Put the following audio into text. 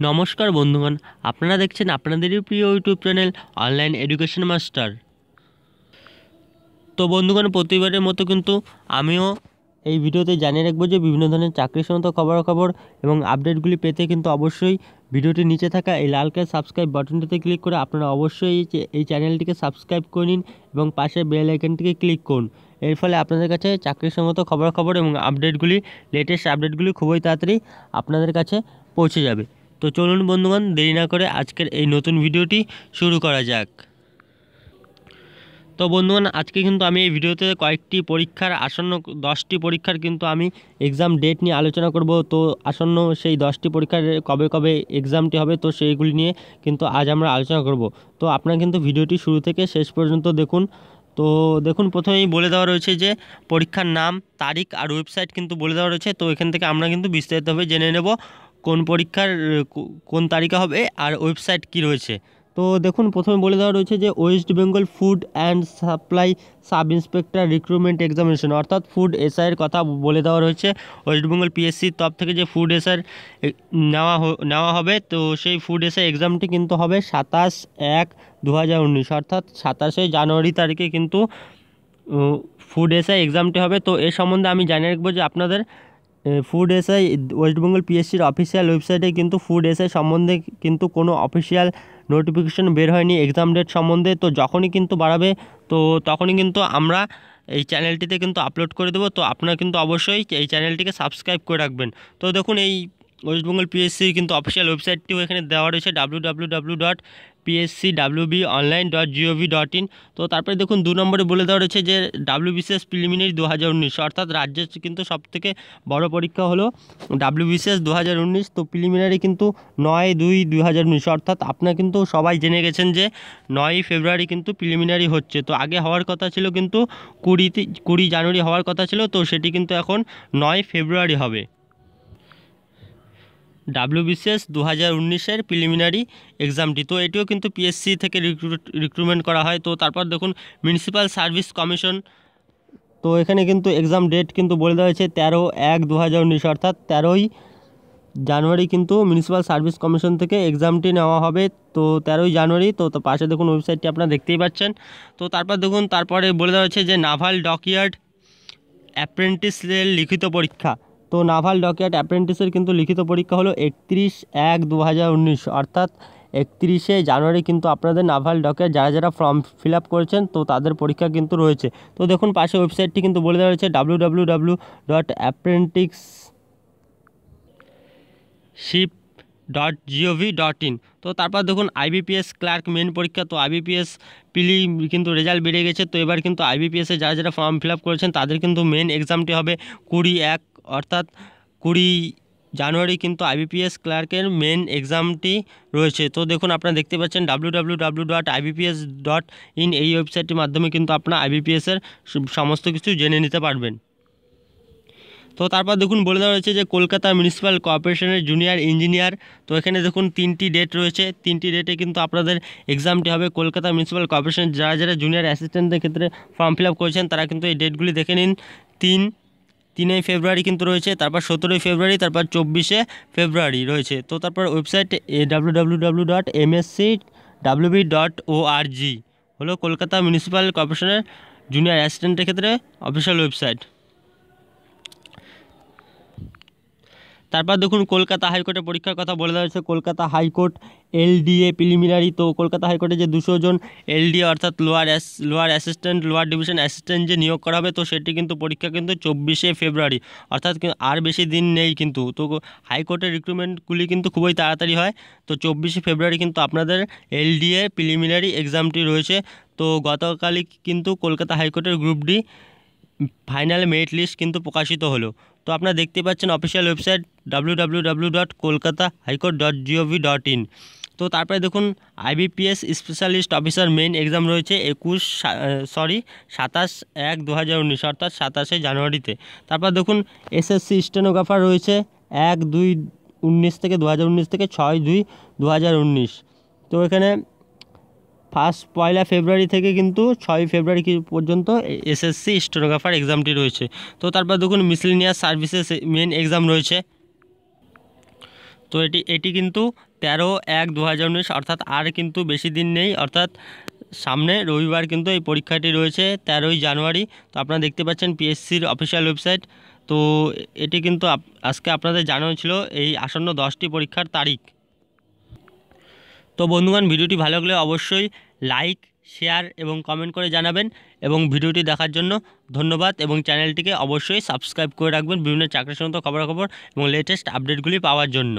নমস্কার বন্ধুগণ, আপনারা দেখছেন আপনাদেরই প্রিয় YouTube channel online education master. তো বন্ধুগণ, প্রতিবারের মতো কিন্তু আমিও এই ভিডিওতে জানিয়ে রাখব যে বিভিন্ন ধরনের চাকরি সংক্রান্ত খবরাখবর এবং আপডেটগুলি পেতে কিন্তু অবশ্যই ভিডিওটির নিচে থাকা এই লাল কালার সাবস্ক্রাইব বাটনটিতে ক্লিক করে আপনারা অবশ্যই এই চ্যানেলটিকে সাবস্ক্রাইব করে নিন এবং পাশের বেল আইকনটিকে ক্লিক করুন। এর ফলে আপনাদের কাছে চাকরি সংক্রান্ত খবরাখবর এবং আপডেটগুলি লেটেস্ট আপডেটগুলি খুবই তাড়াতাড়ি আপনাদের কাছে পৌঁছে যাবে। তো চলুন বন্ধুগণ, দেরি না করে আজকের এই নতুন ভিডিওটি শুরু করা যাক। তো বন্ধুগণ, আজকে কিন্তু আমি এই ভিডিওতে কয়েকটি পরীক্ষার আসন্ন, দশটি পরীক্ষার কিন্তু আমি এক্সাম ডেট নিয়ে আলোচনা করব। তো আসন্ন সেই দশটি পরীক্ষার কবে কবে এক্সামটি হবে, তো সেইগুলি নিয়ে কিন্তু আজ আমরা আলোচনা করব। তো আপনারা কিন্তু ভিডিওটি শুরু থেকে শেষ পর্যন্ত দেখুন। তো দেখুন, প্রথমেই বলে দেওয়া রয়েছে যে, পরীক্ষার নাম, তারিখ আর ওয়েবসাইট কিন্তু বলে দেওয়া রয়েছে। তো এখান থেকে আমরা কিন্তু বিস্তারিতভাবে জেনে নেব। কোন পরীক্ষার কোন তারিখে হবে আর ওয়েবসাইট কি রয়েছে। তো দেখুন, প্রথমে বলে দেওয়া রয়েছে যে West Bengal food and supply sub inspector recruitment examination অর্থাৎ ফুড এসআইয়ের কথা বলে দেওয়া রয়েছে। ওয়েস্ট বেঙ্গল পিএসসির তরফ থেকে যে ফুড এসআর নেওয়া নেওয়া হবে, তো সেই ফুড এসআই এক্সামটি কিন্তু হবে সাতাশ এক দু অর্থাৎ সাতাশে জানুয়ারি তারিখে কিন্তু ফুড এসআই এক্সামটি হবে। তো এ সম্বন্ধে আমি জানিয়ে রাখব যে আপনাদের ফুড এসআই ওয়েস্ট বেঙ্গল পিএসসির অফিসিয়াল ওয়েবসাইটে কিন্তু ফুড এসআই সম্বন্ধে কিন্তু কোনো অফিসিয়াল নোটিফিকেশান বের হয়নি এক্সাম ডেট সম্বন্ধে। তো যখনই কিন্তু বাড়াবে, তো তখনই কিন্তু আমরা এই চ্যানেলটিতে কিন্তু আপলোড করে দেবো। তো আপনারা কিন্তু অবশ্যই এই চ্যানেলটিকে সাবস্ক্রাইব করে রাখবেন। তো দেখুন এই ওয়েস্ট বেঙ্গল পিএসসি কিন্তু অফিসিয়াল ওয়েবসাইটটিও এখানে দেওয়া রয়েছে W W W dot PSC WB online dot gov dot in তো তারপরে দেখুন দু নম্বরে বলে দেওয়া রয়েছে যে ডাব্লিউবিসিএস প্রিলিমিনারি দু হাজার উনিশ, অর্থাৎ রাজ্যের কিন্তু সবথেকে বড় পরীক্ষা হলো ডাব্লিউবিসিএস দু হাজার উনিশ। তো প্রিলিমিনারি কিন্তু নয় দুই দুই হাজার উনিশ, অর্থাৎ আপনারা কিন্তু সবাই জেনে গেছেন যে নয়ই ফেব্রুয়ারি কিন্তু প্রিলিমিনারি হচ্ছে। তো আগে হওয়ার কথা ছিল কিন্তু কুড়িতে, কুড়ি জানুয়ারি হওয়ার কথা ছিল, তো সেটি কিন্তু এখন নয় ফেব্রুয়ারি হবে। ডাব্লিউবিসিএস দু হাজার উনিশের প্রিলিমিনারি এক্সামটি তো এটিও কিন্তু পিএসসি থেকে রিক্রুট রিক্রুটমেন্ট করা হয়। তো তারপর দেখুন মিউনিসিপ্যাল সার্ভিস কমিশন তো এখানে কিন্তু এক্সাম ডেট কিন্তু বলে দেওয়া হয়েছে তেরো এক দু হাজার উনিশ, অর্থাৎ তেরোই জানুয়ারি কিন্তু মিউনিসিপ্যাল সার্ভিস কমিশন থেকে এক্সামটি নেওয়া হবে। তো তেরোই জানুয়ারি, তো তো পাশে দেখুন ওয়েবসাইটটি আপনারা দেখতেই পাচ্ছেন। তো তারপর দেখুন, তারপরে বলে দেওয়া হয়েছে যে নাভাল ডকইয়ার্ড অ্যাপ্রেন্টিসের লিখিত পরীক্ষা। তো নাভাল ডকইয়ার্ড অ্যাপ্রেন্টিসের কিন্তু লিখিত পরীক্ষা হলো একত্রিশ এক দু অর্থাৎ একত্রিশে জানুয়ারি কিন্তু আপনাদের নাভাল ডকের যারা যারা ফর্ম ফিল আপ করেছেন তো তাদের পরীক্ষা কিন্তু রয়েছে। তো দেখুন পাশে ওয়েবসাইটটি কিন্তু বলে দেওয়া রয়েছে W W W dot apprenticeship dot gov dot in তো তারপর দেখুন আইবিপিএস ক্লার্ক মেন পরীক্ষা, তো আইবিপিএস পিলি কিন্তু রেজাল্ট বেড়ে গেছে। তো এবার কিন্তু আইবিপিএসে যারা যারা ফর্ম ফিল করেছেন, তাদের কিন্তু মেন এক্সামটি হবে কুড়ি এক, অর্থাৎ কুড়ি জানুয়ারি কিন্তু আইবিপিএস ক্লার্কের মেন এক্সামটি রয়েছে। তো দেখুন আপনারা দেখতে পাচ্ছেন W W W dot IBPS dot in এই ওয়েবসাইটটির মাধ্যমে কিন্তু আপনারা আইবিপিএসের সমস্ত কিছু জেনে নিতে পারবেন। তো তারপর দেখুন বলে দেওয়া হয়েছে যে কলকাতা মিউনিসিপ্যাল কর্পোরেশনের জুনিয়র ইঞ্জিনিয়ার তো এখানে দেখুন তিনটি ডেট রয়েছে। তিনটি ডেটে কিন্তু আপনাদের এক্সামটি হবে। কলকাতা মিউনিসিপ্যাল কর্পোরেশনের যারা যারা জুনিয়র অ্যাসিস্ট্যান্টদের ক্ষেত্রে ফর্ম ফিল আপ করেছেন, তারা কিন্তু এই ডেটগুলি দেখে নিন। তিন, তিনই ফেব্রুয়ারি কিন্তু রয়েছে, তারপর সতেরোই ফেব্রুয়ারি, তারপর চব্বিশে ফেব্রুয়ারি রয়েছে। তো তারপর website W W W dot MSC WB dot O R G হলো কলকাতা মিউনিসিপ্যাল কর্পোরেশনের জুনিয়র অ্যাসিস্ট্যান্টের ক্ষেত্রে অফিসিয়াল ওয়েবসাইট তারপর দেখুন কলকাতা হাইকোর্টে পরীক্ষার কথা বলে দেওয়া হয়েছে। কলকাতা হাইকোর্ট, এলডিএ প্রিলিমিনারি তো কলকাতা হাইকোর্টে যে দুশো জন এলডিএ অর্থাৎ lower ass lower assistant lower division assistant যে নিয়োগ করা হবে, তো সেটি কিন্তু পরীক্ষা কিন্তু চব্বিশে ফেব্রুয়ারি, অর্থাৎ আর বেশি দিন নেই কিন্তু। তো হাইকোর্টের রিক্রুটমেন্টগুলি কিন্তু খুবই তাড়াতাড়ি হয়। তো চব্বিশে ফেব্রুয়ারি কিন্তু আপনাদের এলডিএ প্রিলিমিনারি এক্সামটি রয়েছে। তো গতকালই কিন্তু কলকাতা হাইকোর্টের group D final merit list কিন্তু প্রকাশিত হলো। তো আপনারা দেখতে পাচ্ছেন official website W W W dot Kolkata high court dot gov dot in তো তারপরে দেখুন IBPS specialist officer main exam রয়েছে একুশ সরি সাতাশ এক দু হাজার উনিশ, অর্থাৎ সাতাশে জানুয়ারিতে। তারপর দেখুন এসএসসি স্টেনোগ্রাফার রয়েছে এক দুই উনিশ থেকে দু হাজার উনিশ থেকে ছয় দুই দু তো এখানে ফার্স্ট পয়লা ফেব্রুয়ারি থেকে কিন্তু ছয় ফেব্রুয়ারি পর্যন্ত এসএসসি স্টেনোগ্রাফার এক্সামটি রয়েছে। তো তারপর দেখুন মিসলিনিয়াস সার্ভিসেস মেন এক্সাম রয়েছে। তো এটি এটি কিন্তু তেরো এক দু অর্থাৎ আর কিন্তু বেশি দিন নেই, অর্থাৎ সামনে রবিবার কিন্তু এই পরীক্ষাটি রয়েছে তেরোই জানুয়ারি। তো আপনারা দেখতে পাচ্ছেন পিএসসির অফিসিয়াল ওয়েবসাইট তো এটি কিন্তু আজকে আপনাদের জানানো ছিল এই আসন্ন দশটি পরীক্ষার তারিখ। তো বন্ধুগণ, ভিডিওটি ভালো লাগলে অবশ্যই লাইক শেয়ার এবং কমেন্ট করে জানাবেন এবং ভিডিওটি দেখার জন্য ধন্যবাদ এবং চ্যানেলটিকে অবশ্যই সাবস্ক্রাইব করে রাখবেন বিভিন্ন চাকরি সংক্রান্ত খবরাখবর এবং লেটেস্ট আপডেটগুলি পাওয়ার জন্য।